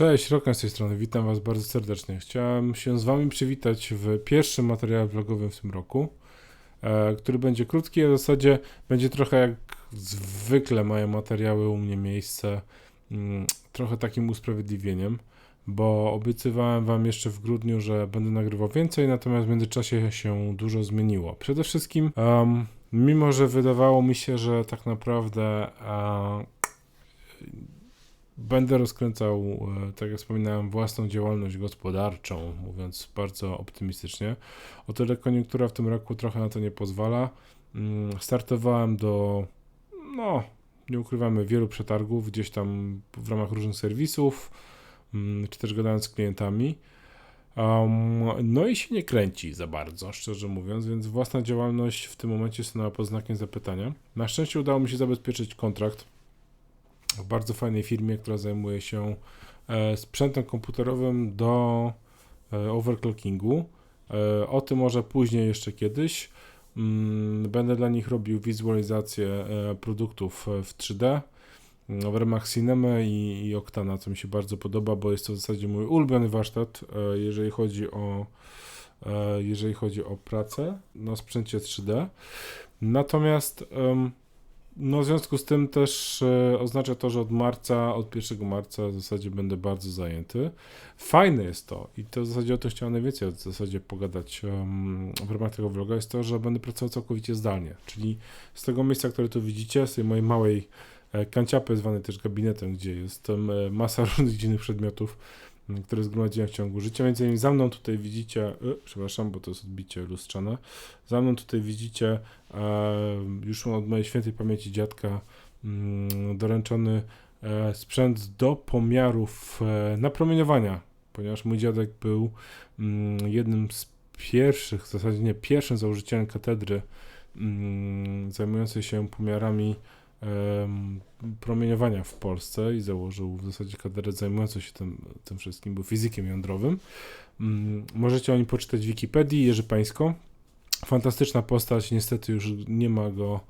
Cześć, Rokan z tej strony, witam Was bardzo serdecznie. Chciałem się z Wami przywitać w pierwszym materiale vlogowym w tym roku, e, który będzie krótki, a w zasadzie będzie trochę jak zwykle mają materiały u mnie miejsce, mm, trochę takim usprawiedliwieniem, bo obiecywałem Wam jeszcze w grudniu, że będę nagrywał więcej, natomiast w międzyczasie się dużo zmieniło. Przede wszystkim, em, mimo że wydawało mi się, że tak naprawdę e, Będę rozkręcał, e, tak jak wspominałem, własną działalność gospodarczą, mówiąc bardzo optymistycznie. O tyle koniunktura w tym roku trochę na to nie pozwala. Mm, Startowałem do, no, nie ukrywamy, wielu przetargów gdzieś tam w ramach różnych serwisów, mm, czy też gadając z klientami. Um, no i się nie kręci za bardzo, szczerze mówiąc, więc własna działalność w tym momencie stanęła pod znakiem zapytania. Na szczęście udało mi się zabezpieczyć kontrakt w bardzo fajnej firmie, która zajmuje się e, sprzętem komputerowym do e, overclockingu. E, o tym może później jeszcze kiedyś. Mm, będę dla nich robił wizualizację produktów w 3D mm, w ramach Cinema i, i Octana, co mi się bardzo podoba, bo jest to w zasadzie mój ulubiony warsztat, jeżeli chodzi o jeżeli chodzi o pracę na sprzęcie 3D. Natomiast no w związku z tym też e, oznacza to, że od marca, od 1 marca w zasadzie będę bardzo zajęty. Fajne jest to i to w zasadzie o tym chciałem najwięcej w zasadzie pogadać w ramach tego vloga, jest to, że będę pracował całkowicie zdalnie, czyli z tego miejsca, które tu widzicie, z tej mojej małej e, kanciapy zwanej też gabinetem, gdzie jest e, masa różnych dziwnych przedmiotów, które zgromadziłem w ciągu życia. Między innymi za mną tutaj widzicie, y, przepraszam, bo to jest odbicie lustrzane. Za mną tutaj widzicie e, już od mojej świętej pamięci dziadka mm, doręczony e, sprzęt do pomiarów napromieniowania, ponieważ mój dziadek był mm, jednym z pierwszych, w zasadzie nie pierwszym założycielem katedry mm, zajmującej się pomiarami promieniowania w Polsce i założył w zasadzie kadrę zajmującą się tym, tym wszystkim, był fizykiem jądrowym. Mm, możecie o nim poczytać w Wikipedii, Jerzy Pańsko. Fantastyczna postać, niestety już nie ma go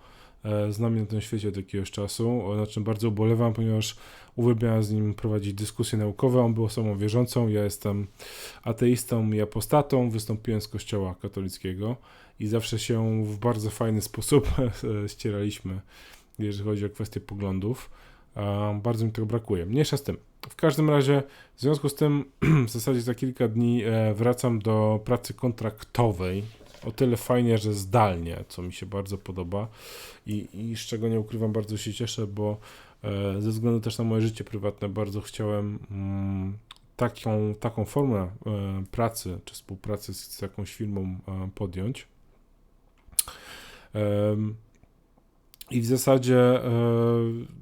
e, z nami na tym świecie od jakiegoś czasu, na czym bardzo ubolewam, ponieważ uwielbiałem z nim prowadzić dyskusje naukowe. On był osobą wierzącą, ja jestem ateistą i apostatą, wystąpiłem z kościoła katolickiego i zawsze się w bardzo fajny sposób ścieraliśmy jeżeli chodzi o kwestie poglądów. Bardzo mi tego brakuje. Mniejsza z tym. W każdym razie, w związku z tym, w zasadzie za kilka dni e, wracam do pracy kontraktowej. O tyle fajnie, że zdalnie, co mi się bardzo podoba i, i z czego nie ukrywam, bardzo się cieszę, bo e, ze względu też na moje życie prywatne bardzo chciałem mm, taką, taką formę e, pracy czy współpracy z, z jakąś firmą podjąć. I w zasadzie e,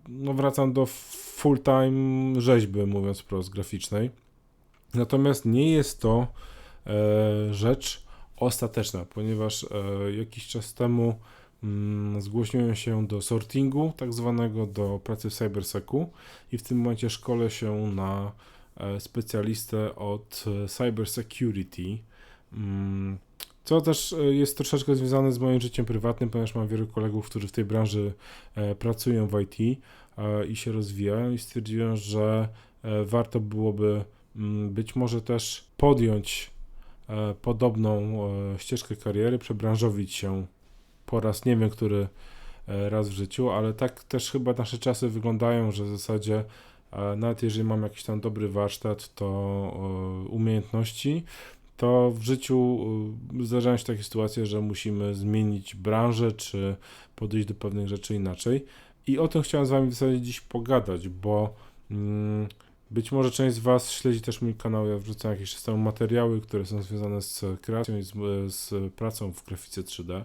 no wracam do full-time rzeźby, mówiąc wprost, graficznej. Natomiast nie jest to e, rzecz ostateczna, ponieważ e, jakiś czas temu mm, zgłosiłem się do sortingu, tak zwanego, do pracy w cybersecu i w tym momencie szkolę się na specjalistę od cyber security. Mm, co też e, jest troszeczkę związane z moim życiem prywatnym, ponieważ mam wielu kolegów, którzy w tej branży e, pracują w IT e, i się rozwijają i stwierdziłem, że warto byłoby mm, być może też podjąć podobną ścieżkę kariery, przebranżowić się po raz nie wiem, który raz w życiu, ale tak też chyba nasze czasy wyglądają, że w zasadzie nawet jeżeli mam jakiś tam dobry warsztat, to umiejętności, to w życiu y, zdarzają się takie sytuacje, że musimy zmienić branżę, czy podejść do pewnych rzeczy inaczej. I o tym chciałem z Wami w zasadzie dziś pogadać, bo mm, być może część z Was śledzi też mój kanał, ja wrzucam jakieś czasem materiały, które są związane z kreacją i z, z pracą w grafice 3D.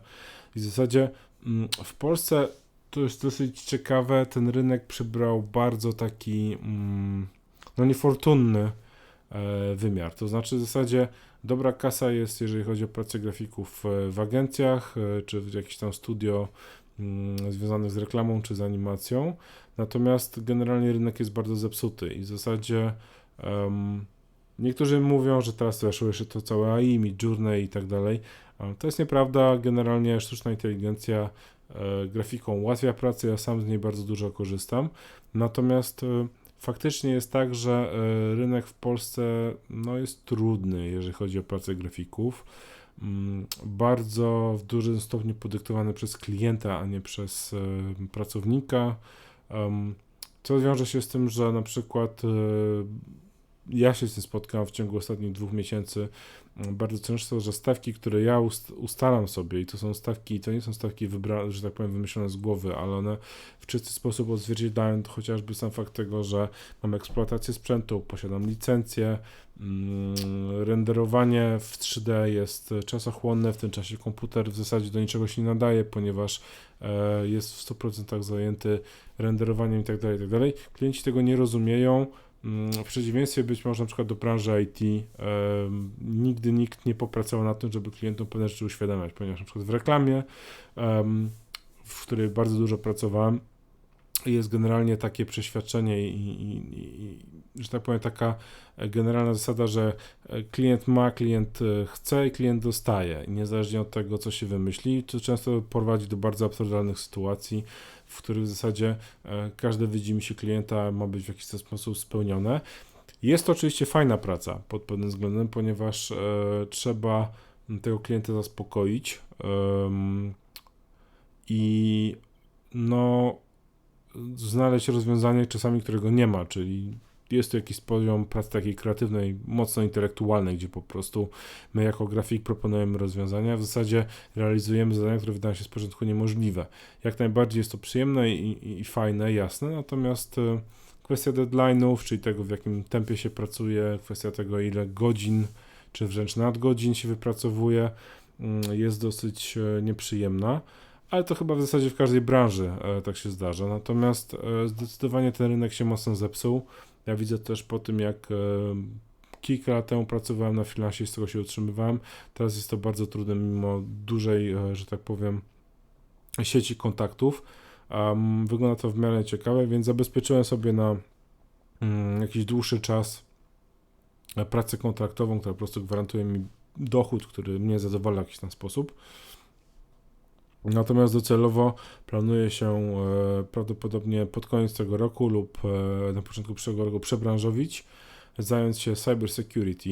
I w zasadzie mm, w Polsce to jest dosyć ciekawe, ten rynek przybrał bardzo taki mm, no niefortunny wymiar. To znaczy w zasadzie Dobra kasa jest, jeżeli chodzi o pracę grafików e, w agencjach, e, czy w jakimś tam studio mm, związanych z reklamą czy z animacją. Natomiast generalnie rynek jest bardzo zepsuty i w zasadzie um, niektórzy mówią, że teraz weszło jeszcze to całe AI, Midjourney i tak dalej. To jest nieprawda. Generalnie sztuczna inteligencja e, grafiką ułatwia pracę, ja sam z niej bardzo dużo korzystam. Natomiast e, faktycznie jest tak, że e, rynek w Polsce no, jest trudny, jeżeli chodzi o pracę grafików. Mm, bardzo w dużym stopniu podyktowany przez klienta, a nie przez e, pracownika. Co wiąże się z tym, że na przykład e, ja się z tym spotkałem w ciągu ostatnich dwóch miesięcy bardzo często, że stawki, które ja ustalam sobie i to są stawki, to nie są stawki że tak powiem, wymyślone z głowy, ale one w czysty sposób odzwierciedlają chociażby sam fakt tego, że mam eksploatację sprzętu, posiadam licencję, mm, renderowanie w 3D jest czasochłonne, w tym czasie komputer w zasadzie do niczego się nie nadaje, ponieważ e, jest w 100% zajęty renderowaniem itd., tak itd. Tak Klienci tego nie rozumieją, w przeciwieństwie być może na przykład do branży IT, nigdy nikt nie popracował nad tym, żeby klientom pewne rzeczy uświadamiać, ponieważ na przykład w reklamie, w której bardzo dużo pracowałem, jest generalnie takie przeświadczenie i, i, i, że tak powiem, taka generalna zasada, że klient ma, klient e, chce i klient dostaje. Niezależnie od tego, co się wymyśli, to często prowadzi do bardzo absurdalnych sytuacji, w których w zasadzie e, każde widzimy się klienta ma być w jakiś sposób spełnione. Jest to oczywiście fajna praca pod pewnym względem, ponieważ e, trzeba tego klienta zaspokoić i no znaleźć rozwiązanie czasami, którego nie ma, czyli jest to jakiś poziom pracy takiej kreatywnej, mocno intelektualnej, gdzie po prostu my jako grafik proponujemy rozwiązania, w zasadzie realizujemy zadania, które wydają się z początku niemożliwe. Jak najbardziej jest to przyjemne i, i, i fajne, jasne, natomiast e, kwestia deadline'ów, czyli tego w jakim tempie się pracuje, kwestia tego ile godzin, czy wręcz nadgodzin się wypracowuje, mm, jest dosyć e, nieprzyjemna ale to chyba w zasadzie w każdej branży e, tak się zdarza. Natomiast e, zdecydowanie ten rynek się mocno zepsuł. Ja widzę też po tym, jak e, kilka lat temu pracowałem na freelance i z tego się utrzymywałem. Teraz jest to bardzo trudne, mimo dużej, że tak powiem, sieci kontaktów. Wygląda to w miarę ciekawe, więc zabezpieczyłem sobie na um, jakiś dłuższy czas pracę kontraktową, która po prostu gwarantuje mi dochód, który mnie zadowala w jakiś tam sposób. Natomiast docelowo planuje się e, prawdopodobnie pod koniec tego roku lub e, na początku przyszłego roku przebranżowić, zająć się cyber security,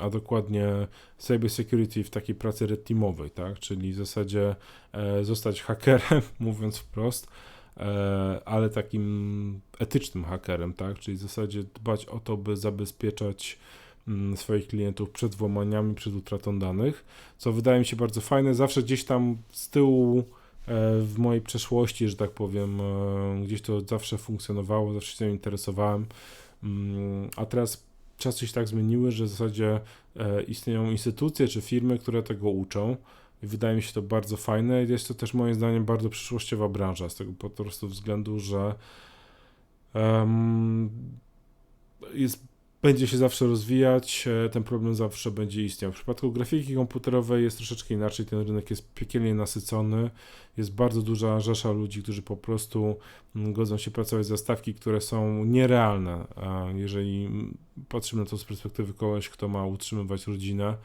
a dokładnie cyber security w takiej pracy red teamowej, tak? Czyli w zasadzie e, zostać hakerem, mówiąc wprost, ale takim etycznym hakerem, tak? Czyli w zasadzie dbać o to, by zabezpieczać swoich klientów przed włamaniami, przed utratą danych, co wydaje mi się bardzo fajne. Zawsze gdzieś tam z tyłu e, w mojej przeszłości, że tak powiem, e, gdzieś to zawsze funkcjonowało, zawsze się tym interesowałem, mm, a teraz czasy się tak zmieniły, że w zasadzie e, istnieją instytucje czy firmy, które tego uczą. I wydaje mi się to bardzo fajne. Jest to też moim zdaniem bardzo przyszłościowa branża, z tego po prostu względu, że um, jest będzie się zawsze rozwijać, e, ten problem zawsze będzie istniał. W przypadku grafiki komputerowej jest troszeczkę inaczej, ten rynek jest piekielnie nasycony, jest bardzo duża rzesza ludzi, którzy po prostu mm, godzą się pracować za stawki, które są nierealne, jeżeli patrzymy na to z perspektywy kogoś, kto ma utrzymywać rodzinę,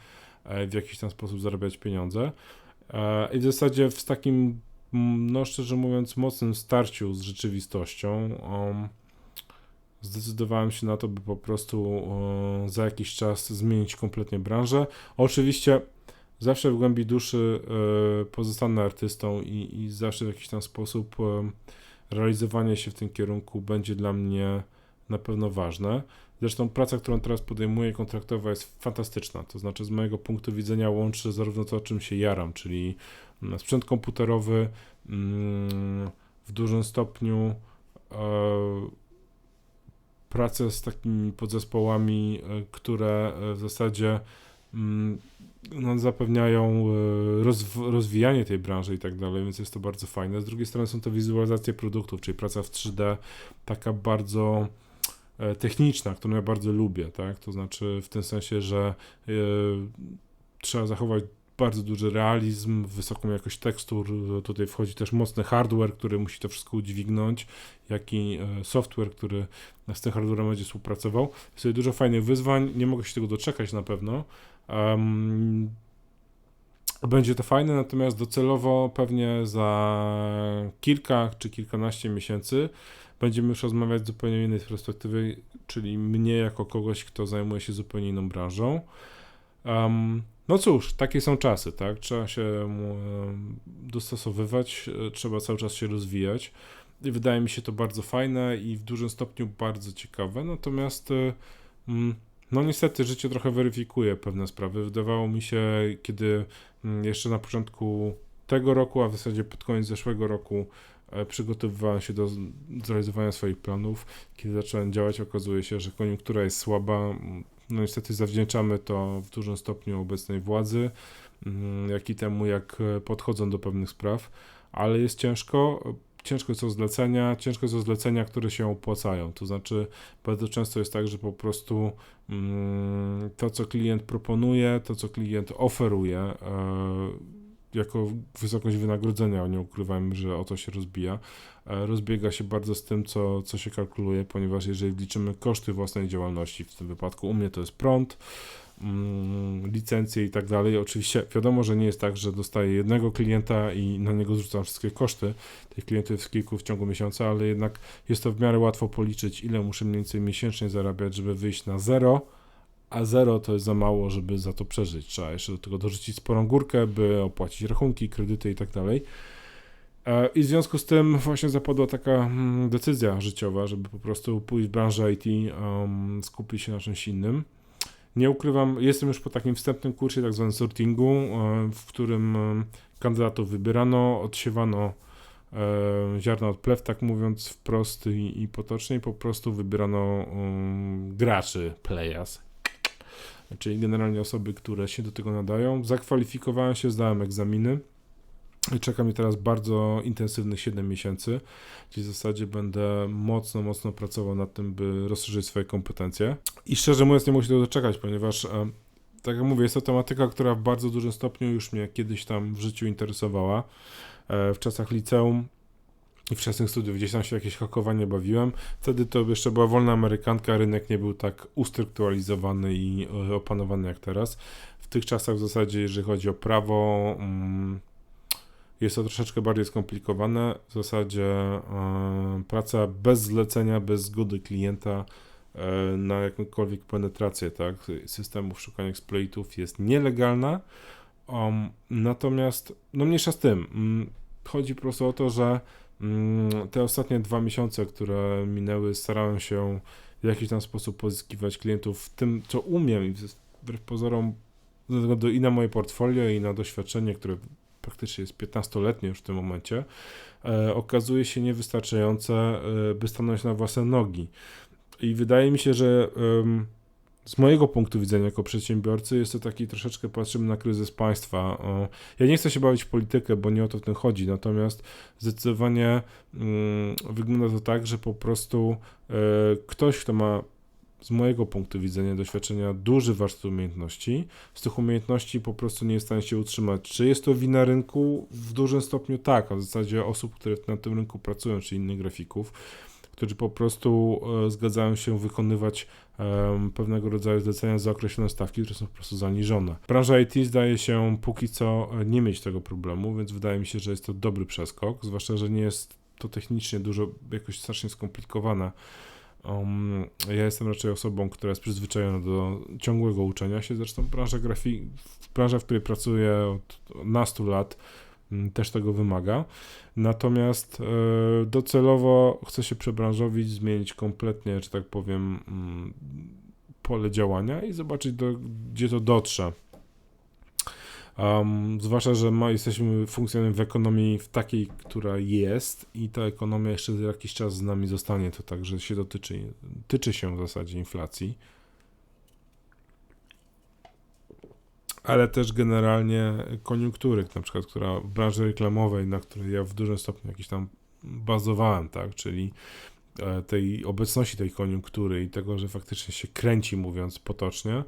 e, w jakiś tam sposób zarabiać pieniądze. E, I w zasadzie w takim, mm, no szczerze mówiąc, mocnym starciu z rzeczywistością, um, zdecydowałem się na to, by po prostu e, za jakiś czas zmienić kompletnie branżę. Oczywiście zawsze w głębi duszy e, pozostanę artystą i, i zawsze w jakiś tam sposób e, realizowanie się w tym kierunku będzie dla mnie na pewno ważne. Zresztą praca, którą teraz podejmuję kontraktowa jest fantastyczna. To znaczy z mojego punktu widzenia łączy zarówno to, czym się jaram, czyli mm, sprzęt komputerowy mm, w dużym stopniu pracę z takimi podzespołami, e, które e, w zasadzie mm, no, zapewniają e, rozw rozwijanie tej branży i tak dalej, więc jest to bardzo fajne. Z drugiej strony są to wizualizacje produktów, czyli praca w 3D, taka bardzo techniczna, którą ja bardzo lubię, tak? To znaczy w tym sensie, że trzeba zachować bardzo duży realizm, wysoką jakość tekstur. Tutaj wchodzi też mocny hardware, który musi to wszystko udźwignąć, jak i e, software, który z tym hardwarem będzie współpracował. Jest tutaj dużo fajnych wyzwań, nie mogę się tego doczekać na pewno. Um, będzie to fajne, natomiast docelowo pewnie za kilka czy kilkanaście miesięcy będziemy już rozmawiać z zupełnie innej perspektywy, czyli mnie jako kogoś, kto zajmuje się zupełnie inną branżą. Um, no cóż, takie są czasy, tak? Trzeba się um, dostosowywać, e, trzeba cały czas się rozwijać. I wydaje mi się to bardzo fajne i w dużym stopniu bardzo ciekawe. Natomiast um, no niestety życie trochę weryfikuje pewne sprawy. Wydawało mi się, kiedy mm, jeszcze na początku tego roku, a w zasadzie pod koniec zeszłego roku e, przygotowywałem się do zrealizowania swoich planów. Kiedy zacząłem działać, okazuje się, że koniunktura jest słaba. No niestety zawdzięczamy to w dużym stopniu obecnej władzy, mm, jak i temu, jak e, podchodzą do pewnych spraw, ale jest ciężko ciężko o zlecenia, ciężko o zlecenia, które się opłacają. To znaczy, bardzo często jest tak, że po prostu mm, to, co klient proponuje, to, co klient oferuje, e, jako wysokość wynagrodzenia, nie ukrywajmy, że o to się rozbija, rozbiega się bardzo z tym, co, co się kalkuluje, ponieważ jeżeli liczymy koszty własnej działalności, w tym wypadku u mnie to jest prąd, Mm, licencje i tak dalej. Oczywiście wiadomo, że nie jest tak, że dostaję jednego klienta i na niego zrzucam wszystkie koszty. Tych klientów jest kilku w ciągu miesiąca, ale jednak jest to w miarę łatwo policzyć, ile muszę mniej więcej miesięcznie zarabiać, żeby wyjść na zero, a zero to jest za mało, żeby za to przeżyć. Trzeba jeszcze do tego dorzucić sporą górkę, by opłacić rachunki, kredyty i tak dalej. E, I w związku z tym właśnie zapadła taka mm, decyzja życiowa, żeby po prostu pójść w branżę IT, um, skupić się na czymś innym. Nie ukrywam, jestem już po takim wstępnym kursie, tak zwanym sortingu, e, w którym kandydatów wybierano, odsiewano e, ziarna od plew, tak mówiąc wprost i, i potocznie, po prostu wybierano um, graczy, players, czyli generalnie osoby, które się do tego nadają. Zakwalifikowałem się, zdałem egzaminy. Czeka mnie teraz bardzo intensywnych 7 miesięcy, gdzie w zasadzie będę mocno, mocno pracował nad tym, by rozszerzyć swoje kompetencje. I szczerze mówiąc, nie muszę tego doczekać, ponieważ, e, tak jak mówię, jest to tematyka, która w bardzo dużym stopniu już mnie kiedyś tam w życiu interesowała. E, w czasach liceum i wczesnych studiów gdzieś tam się jakieś hakowanie bawiłem. Wtedy to jeszcze była wolna amerykanka, rynek nie był tak ustrukturalizowany i e, opanowany jak teraz. W tych czasach w zasadzie, jeżeli chodzi o prawo, mm, jest to troszeczkę bardziej skomplikowane. W zasadzie e, praca bez zlecenia, bez zgody klienta e, na jakąkolwiek penetrację tak, systemów szukania exploitów jest nielegalna. Um, natomiast, no mniejsza z tym, um, chodzi po prostu o to, że um, te ostatnie dwa miesiące, które minęły, starałem się w jakiś tam sposób pozyskiwać klientów w tym, co umiem i wbrew pozorom ze względu i na moje portfolio, i na doświadczenie, które praktycznie jest 15-letnie już w tym momencie, e, okazuje się niewystarczające, e, by stanąć na własne nogi. I wydaje mi się, że z mojego punktu widzenia jako przedsiębiorcy jest to taki troszeczkę patrzymy na kryzys państwa. Ja nie chcę się bawić w politykę, bo nie o to w tym chodzi, natomiast zdecydowanie mm, wygląda to tak, że po prostu e, ktoś, kto ma z mojego punktu widzenia, doświadczenia duży warsztat umiejętności. Z tych umiejętności po prostu nie jest w stanie się utrzymać. Czy jest to wina rynku? W dużym stopniu tak, a w zasadzie osób, które na tym rynku pracują, czy innych grafików, którzy po prostu e, zgadzają się wykonywać e, pewnego rodzaju zlecenia za określone stawki, które są po prostu zaniżone. Branża IT zdaje się póki co e, nie mieć tego problemu, więc wydaje mi się, że jest to dobry przeskok, zwłaszcza, że nie jest to technicznie dużo jakoś strasznie skomplikowane Um, ja jestem raczej osobą, która jest przyzwyczajona do ciągłego uczenia się. Zresztą branża grafii, branża, w której pracuję od nastu lat, mm, też tego wymaga. Natomiast e, docelowo chcę się przebranżowić, zmienić kompletnie, że tak powiem, mm, pole działania i zobaczyć, do, gdzie to dotrze. Um, zwłaszcza, że jesteśmy funkcjonujemy w ekonomii w takiej, która jest i ta ekonomia jeszcze jakiś czas z nami zostanie, to także się dotyczy, tyczy się w zasadzie inflacji. Ale też generalnie koniunktury, na przykład, która w branży reklamowej, na której ja w dużym stopniu jakiś tam bazowałem, tak, czyli e, tej obecności tej koniunktury i tego, że faktycznie się kręci, mówiąc potocznie,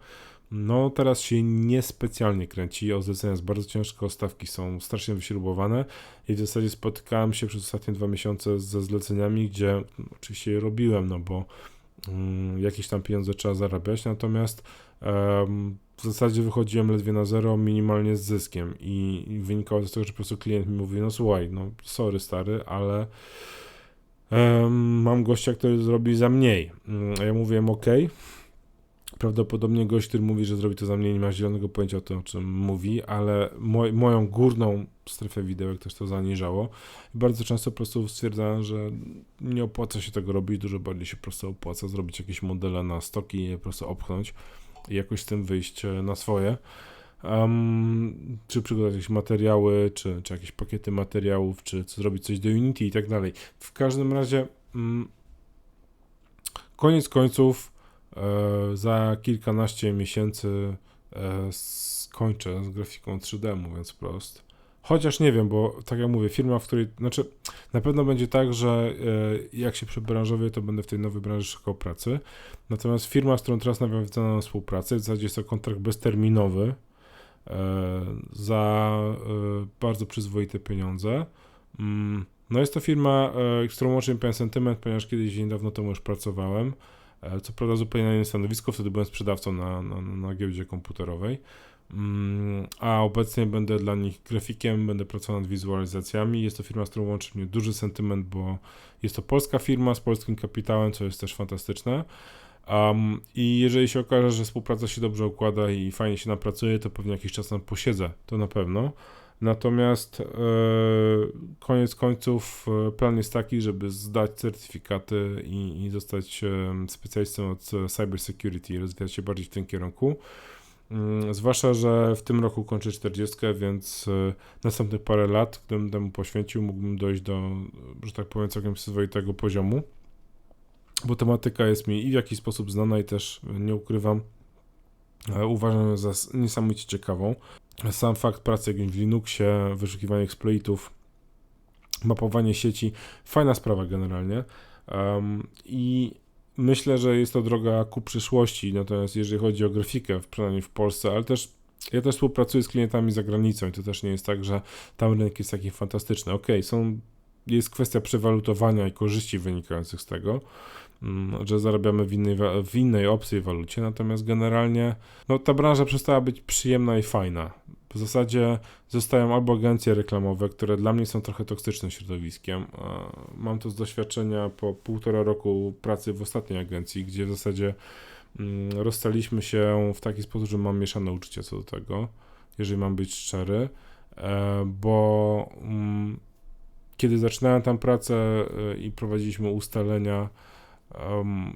no, teraz się niespecjalnie kręci. O zlecenia jest bardzo ciężko, stawki są strasznie wyśrubowane i w zasadzie spotykałem się przez ostatnie dwa miesiące ze zleceniami, gdzie no, oczywiście je robiłem, no bo um, jakieś tam pieniądze trzeba zarabiać, natomiast um, w zasadzie wychodziłem ledwie na zero, minimalnie z zyskiem i, i wynikało to z tego, że po prostu klient mi mówi, no słuchaj, no sorry stary, ale mam gościa, który zrobi za mniej. Mm, ja mówiłem, ok. Prawdopodobnie gość, który mówi, że zrobi to za mniej, nie ma zielonego pojęcia o tym, o czym mówi, ale moj, moją górną strefę widełek też to zaniżało. Bardzo często po prostu stwierdzałem, że nie opłaca się tego robić, dużo bardziej się po prostu opłaca zrobić jakieś modele na stoki i je po prostu opchnąć i jakoś z tym wyjść e, na swoje. Um, czy przygotować jakieś materiały, czy, czy jakieś pakiety materiałów, czy, czy zrobić coś do Unity i tak dalej. W każdym razie, mm, koniec końców, za kilkanaście miesięcy e, skończę z grafiką 3D, mówiąc prost. Chociaż nie wiem, bo tak jak mówię, firma, w której, znaczy na pewno będzie tak, że e, jak się przebranżowię, to będę w tej nowej branży szukał pracy. Natomiast firma, z którą teraz nawiązano współpracę, w zasadzie jest to kontrakt bezterminowy e, za e, bardzo przyzwoite pieniądze. Mm, no jest to firma, z którą łączy mi pewien sentyment, ponieważ kiedyś niedawno temu już pracowałem. Co prawda zupełnie na innym stanowisku, wtedy byłem sprzedawcą na, na, na giełdzie komputerowej. Mm, a obecnie będę dla nich grafikiem, będę pracował nad wizualizacjami. Jest to firma, z którą łączy mnie duży sentyment, bo jest to polska firma z polskim kapitałem, co jest też fantastyczne. Um, I jeżeli się okaże, że współpraca się dobrze układa i fajnie się napracuje, to pewnie jakiś czas tam posiedzę, to na pewno. Natomiast e, koniec końców e, plan jest taki, żeby zdać certyfikaty i, i zostać e, specjalistą od cyber security, rozwijać się bardziej w tym kierunku. Mm, zwłaszcza, że w tym roku kończę 40, więc następnych parę lat, gdybym temu poświęcił, mógłbym dojść do, że tak powiem, całkiem przyzwoitego poziomu. Bo tematyka jest mi i w jakiś sposób znana i też nie ukrywam, uważam ją za niesamowicie ciekawą. Sam fakt pracy w Linuxie, wyszukiwanie exploitów, mapowanie sieci, fajna sprawa generalnie. Um, I Myślę, że jest to droga ku przyszłości, natomiast jeżeli chodzi o grafikę, przynajmniej w Polsce, ale też ja też współpracuję z klientami za granicą i to też nie jest tak, że tam rynek jest taki fantastyczny. Ok, są, jest kwestia przewalutowania i korzyści wynikających z tego, że zarabiamy w innej, w innej walucie, natomiast generalnie no, ta branża przestała być przyjemna i fajna. W zasadzie zostają albo agencje reklamowe, które dla mnie są trochę toksycznym środowiskiem. Mam to z doświadczenia po półtora roku pracy w ostatniej agencji, gdzie w zasadzie mm, rozstaliśmy się w taki sposób, że mam mieszane uczucia co do tego, jeżeli mam być szczery, e, bo mm, kiedy zaczynałem tam pracę e, i prowadziliśmy ustalenia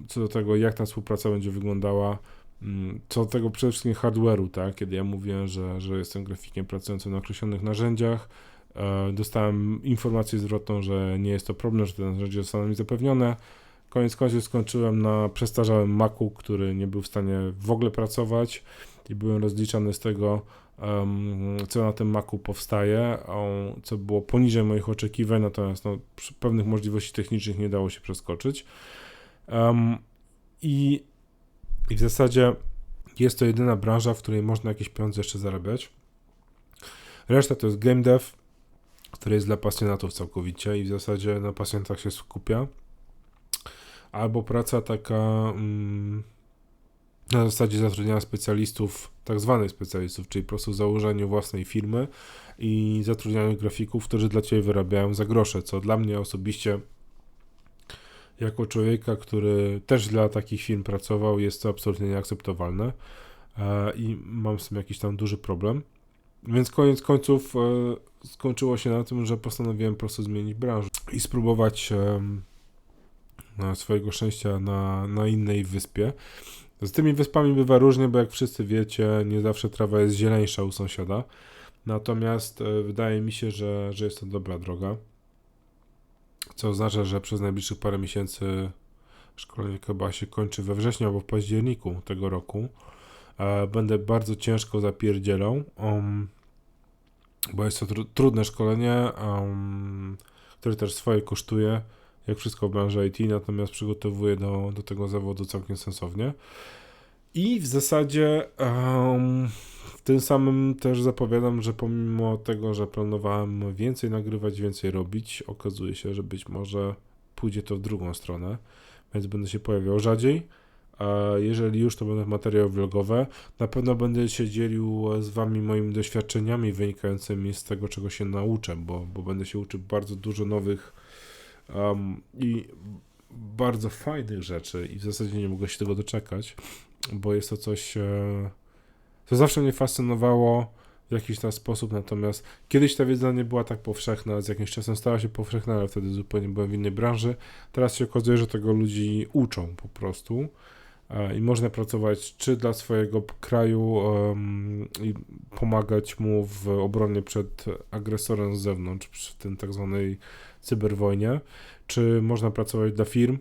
co do tego, jak ta współpraca będzie wyglądała, Mm, co do tego przede wszystkim hardware'u, tak? Kiedy ja mówiłem, że, że jestem grafikiem pracującym na określonych narzędziach, e, dostałem informację zwrotną, że nie jest to problem, że te narzędzia zostaną mi zapewnione. Koniec końców skończyłem na przestarzałym Macu, który nie był w stanie w ogóle pracować i byłem rozliczany z tego, um, co na tym Macu powstaje, um, co było poniżej moich oczekiwań, natomiast no, pewnych możliwości technicznych nie dało się przeskoczyć. Um, I i w zasadzie jest to jedyna branża, w której można jakieś pieniądze jeszcze zarabiać. Reszta to jest game dev, który jest dla pasjonatów całkowicie i w zasadzie na pasjonatach się skupia. Albo praca taka mm, na zasadzie zatrudniania specjalistów, tak zwanych specjalistów, czyli po prostu założeniu własnej firmy i zatrudnianiu grafików, którzy dla Ciebie wyrabiają za grosze, co dla mnie osobiście jako człowieka, który też dla takich firm pracował, jest to absolutnie nieakceptowalne e, i mam z tym jakiś tam duży problem. Więc koniec końców e, skończyło się na tym, że postanowiłem po prostu zmienić branżę i spróbować swojego szczęścia na, na innej wyspie. Z tymi wyspami bywa różnie, bo jak wszyscy wiecie, nie zawsze trawa jest zieleńsza u sąsiada. Natomiast e, wydaje mi się, że, że jest to dobra droga co oznacza, że przez najbliższych parę miesięcy szkolenie chyba się kończy we wrześniu albo w październiku tego roku. Będę bardzo ciężko zapierdzielą, um, bo jest to tr trudne szkolenie, um, które też swoje kosztuje, jak wszystko w branży IT, natomiast przygotowuję do, do tego zawodu całkiem sensownie. I w zasadzie um, tym samym też zapowiadam, że pomimo tego, że planowałem więcej nagrywać, więcej robić, okazuje się, że być może pójdzie to w drugą stronę, więc będę się pojawiał rzadziej. Jeżeli już, to będą materiały vlogowe. Na pewno będę się dzielił z Wami moimi doświadczeniami wynikającymi z tego, czego się nauczę, bo, bo będę się uczył bardzo dużo nowych um, i bardzo fajnych rzeczy i w zasadzie nie mogę się tego doczekać, bo jest to coś, e, co zawsze mnie fascynowało w jakiś tam sposób, natomiast kiedyś ta wiedza nie była tak powszechna, z jakimś czasem stała się powszechna, ale wtedy zupełnie byłem w innej branży. Teraz się okazuje, że tego ludzi uczą po prostu e, i można pracować czy dla swojego kraju um, i pomagać mu w obronie przed agresorem z zewnątrz, przy tym tak zwanej cyberwojnie, czy można pracować dla firm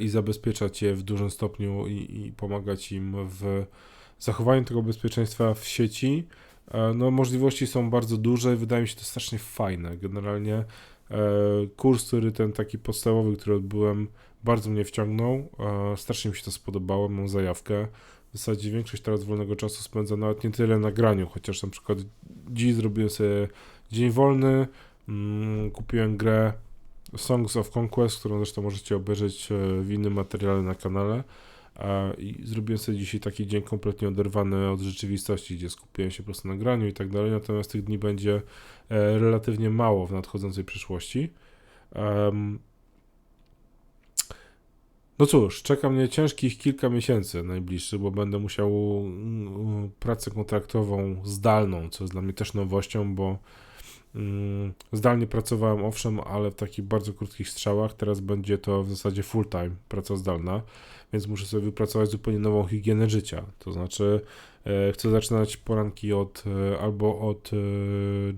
i zabezpieczać je w dużym stopniu i, i pomagać im w zachowaniu tego bezpieczeństwa w sieci. E, no, możliwości są bardzo duże i wydaje mi się to strasznie fajne. Generalnie e, kurs, który ten taki podstawowy, który odbyłem, bardzo mnie wciągnął. E, strasznie mi się to spodobało, mam zajawkę. W zasadzie większość teraz wolnego czasu spędzam nawet nie tyle na graniu, chociaż na przykład dziś zrobiłem sobie dzień wolny, mm, kupiłem grę Songs of Conquest, którą zresztą możecie obejrzeć w innym materiale na kanale. I zrobiłem sobie dzisiaj taki dzień kompletnie oderwany od rzeczywistości, gdzie skupiłem się po prostu na graniu i tak dalej. Natomiast tych dni będzie e, relatywnie mało w nadchodzącej przyszłości. No cóż, czeka mnie ciężkich kilka miesięcy najbliższych, bo będę musiał mm, pracę kontraktową zdalną, co jest dla mnie też nowością, bo mm, zdalnie pracowałem owszem, ale w takich bardzo krótkich strzałach. Teraz będzie to w zasadzie full time praca zdalna więc muszę sobie wypracować zupełnie nową higienę życia. To znaczy, e, chcę zaczynać poranki od e, albo od e,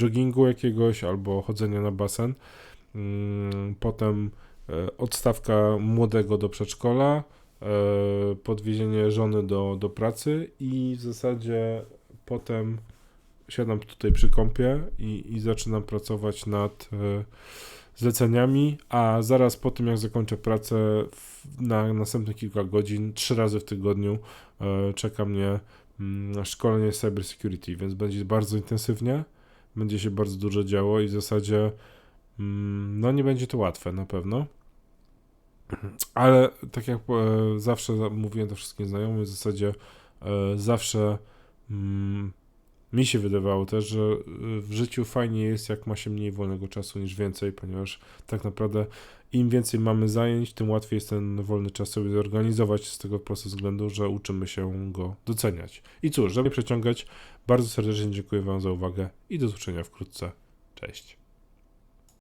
joggingu jakiegoś, albo chodzenia na basen. Mm, potem odstawka młodego do przedszkola, podwiezienie żony do, do pracy i w zasadzie potem siadam tutaj przy kąpie i, i zaczynam pracować nad zleceniami, a zaraz po tym, jak zakończę pracę na następne kilka godzin, trzy razy w tygodniu e, czeka mnie mm, szkolenie cyber security, więc będzie bardzo intensywnie, będzie się bardzo dużo działo i w zasadzie mm, no nie będzie to łatwe na pewno. Ale tak jak e, zawsze mówiłem to wszystkim znajomym, w zasadzie e, zawsze mm, mi się wydawało też, że y, w życiu fajnie jest, jak ma się mniej wolnego czasu niż więcej, ponieważ tak naprawdę im więcej mamy zajęć, tym łatwiej jest ten wolny czas sobie zorganizować z tego prostego względu, że uczymy się go doceniać. I cóż, żeby przeciągać, bardzo serdecznie dziękuję Wam za uwagę i do zobaczenia wkrótce. Cześć.